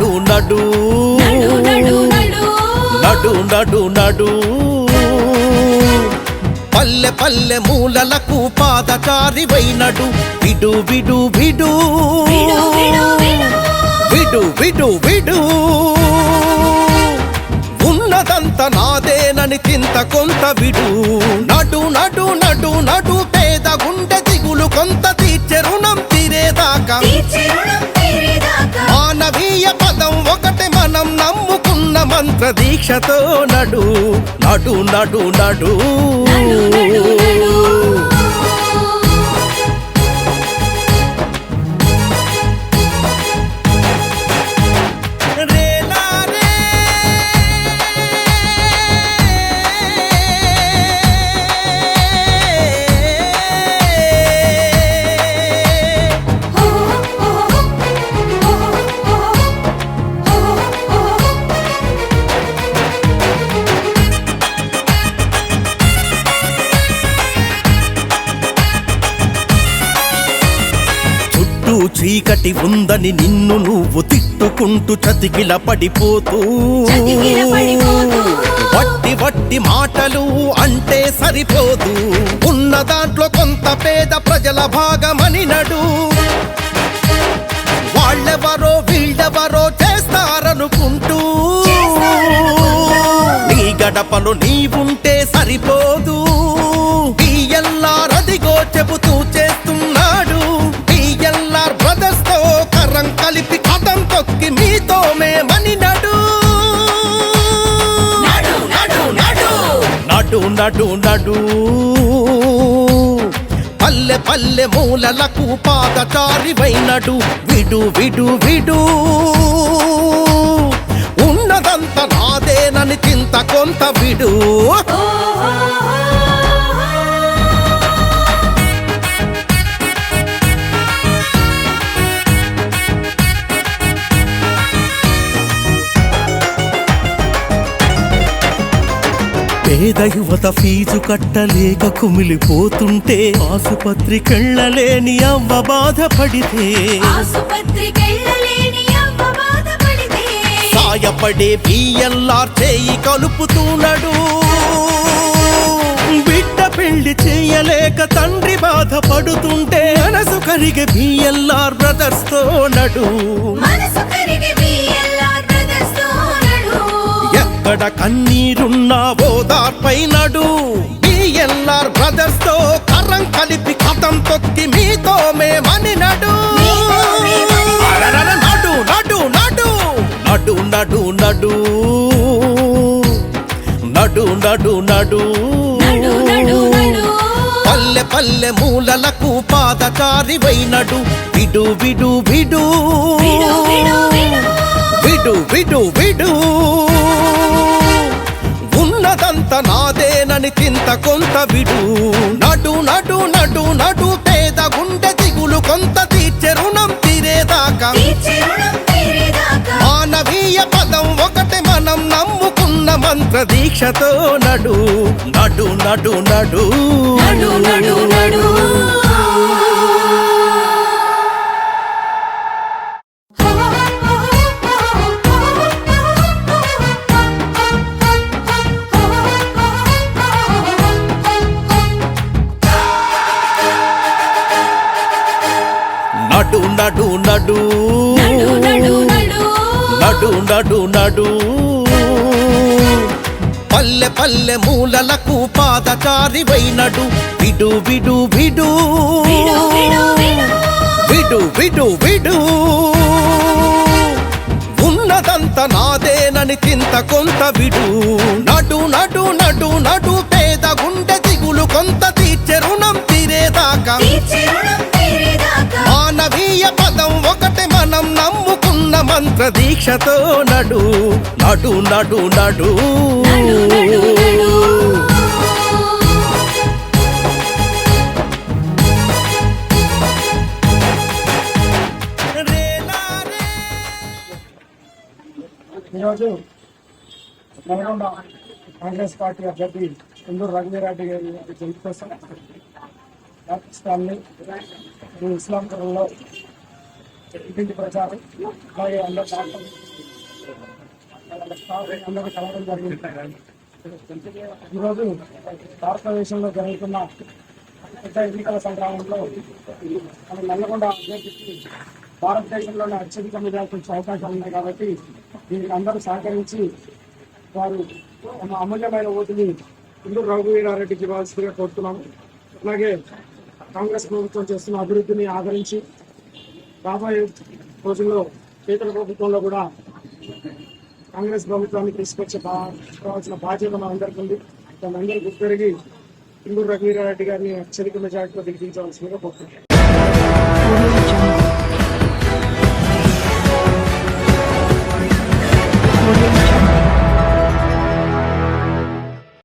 నడు నడు నడు నడు నడు. పల్లె పల్లె మూలలకు పాదచారి వైనడు. విడు విడు విడు. విడు విడు విడు. ఉన్నదంత నాదేనని చింత కొంత విడు. నడు నడు నడు నడు పే మంత్ర దీక్షతో నడు నడు. నడు నడు. చుట్టూ చీకటి ఉందని నిన్ను నువ్వు తిట్టుకుంటూ చతికిల పడిపోతూ. వట్టి వట్టి మాటలు అంటే సరిపోదు. ఉన్న దాంట్లో కొంత పేద ప్రజల భాగమని నడు. వాళ్ళెవరో వీళ్ళెవరో చేస్తారనుకుంటూ. నీ గడపలో నీవుంటే మీతో మేమని నడు. నడు నడు నడు. పల్లె పల్లె మూలలకు పాదచారి వైనడు విడు విడు విడు. ఉన్నదంత నాదేనని చింత కొంత విడు. యువత ఫీజు కట్టలేక కుమిలిపోతుంటే ఆసుపత్రికెళ్ళలేని అవ్వ బాధపడితే. ఆసుపత్రికెళ్ళలేని అవ్వ బాధపడితే. సాయపడే బిఎల్ఆర్ చేయి కలుపుతున్నాడు బిడ్డ పెళ్ళి చేయలేక తండ్రి బాధపడుతుంటే మనసు కరిగే బిఎల్ఆర్ బ్రదర్స్తో ఎక్కడ కన్నీరున్నా ఓదార్పై నడు బిఎల్ఆర్ బ్రదర్స్తో కర్రం కలిపి కథం తొక్కి మీతో మేమని నడు మీతో మేమని నడు. అరరర నడు నడు నడు నడు నడు. నడు నడు నడు. నడు నడు నడు. నడు పల్లె పల్లె మూలలకు పాదచారి వైనడు. విడు విడు విడు. విడు విడు విడు. ఉన్నదంత నాదేనని చింత కొంత విడు. నడు నడు నడు నడు పేద గుండె దిగులు కొంత తీర్చె రుణం తీరేదాకా. తీర్చే రుణం తీరేదాకా. మానవీయ పదం ఒకటి మనం నమ్ముకున్న మంత్ర దీక్షతో నడు. నడు నడు నడు. నడు నడు నడు. నడు నడు. నడు నడు నడు. పల్లె పల్లె మూలలకు పాదచారి వైనడు. విడు విడు విడు. విడు విడు విడు. ఉన్నదంత నాదేనని చింత కొంత విడు. నడు నడు నడు నడు పేద గుండె దిగులు కొంత తీర్చె రుణం తీరేదాకా. మనం నమ్ముకున్న మంత్ర దీక్షతో నడు నడు నడు నడు. ఈరోజు నల్గొండ కాంగ్రెస్ పార్టీ అభ్యర్థి కుందూరు రఘువీరెడ్డి గారి గెలుపు కోసం పాకిస్తాన్ని ఈ ఇస్లాం కళలో ఇంటింటి ప్రచారం అలాగే అందరూ మాట్లాడి అందరూ కలవడం జరిగింది ఈరోజు భారతదేశంలో జరుగుతున్న పెద్ద ఎన్నికల సంగ్రామంలో మన నల్లగొండ అభ్యర్థికి భారతదేశంలోనే అత్యధిక మెజార్టీ వచ్చే అవకాశాలు ఉన్నాయి కాబట్టి దీనికి అందరూ సహకరించి వారు తమ అమూల్యమైన ఓటుని ఇందు రఘువీరారెడ్డికి ఇవ్వాల్సిందిగా కోరుతున్నాము. అలాగే కాంగ్రెస్ ప్రభుత్వం చేస్తున్న అభివృద్ధిని ఆదరించి రాబోయే రోజుల్లో కేంద్ర ప్రభుత్వంలో కూడా కాంగ్రెస్ ప్రభుత్వాన్ని తీసుకొచ్చే కావాల్సిన రావాల్సిన బాధ్యత మనందరికీ ఉంది. దాన్ని గుర్తు పెరిగి ఇందూరు రఘువీరారెడ్డి గారిని అత్యధిక మెజార్టీలో దిగించవలసిందిగా కోరుతున్నాం